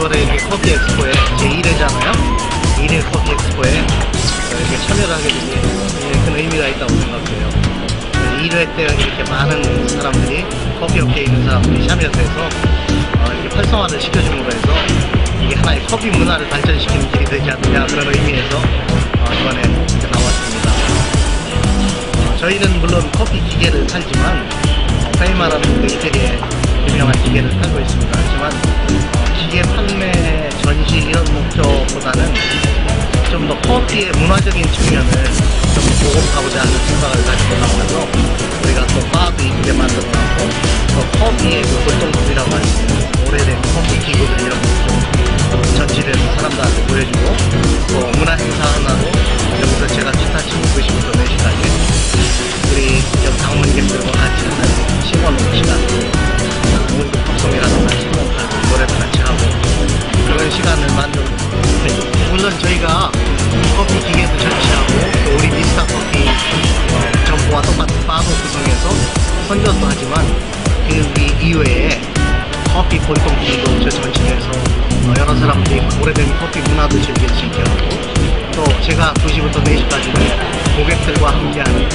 10월에 이렇게 커피 엑스포에 제1회잖아요 1회 커피 엑스포에 이렇게 참여를 하게 되게 큰 의미가 있다고 생각해요. 1회 때 이렇게 많은 사람들이 커피 업계에 있는 사람들이 참여해서 어, 이렇게 활성화를 시켜줌으로 해서 이게 하나의 커피 문화를 발전시키는 길이 되지 않느냐 그런 의미에서 어, 이번에 이렇게 나왔습니다. 어, 저희는 물론 커피 기계를 팔지만 페이마라는 그 이태리의 유명한 기계를 팔고 있습니다. 하지만 어, 기계 판매 전시 이런 목적보다는 좀 더 커피의 문화적인 측면을 좀 보급하고자 하는 생각을 가지고 나와서 하지만 그 이- 이외에 커피 골동품도 저 전시해서 어, 여러 사람들이 오래된 커피 문화도 즐길 수 있게 하고 또 제가 2시부터 4시까지는 고객들과 함께하는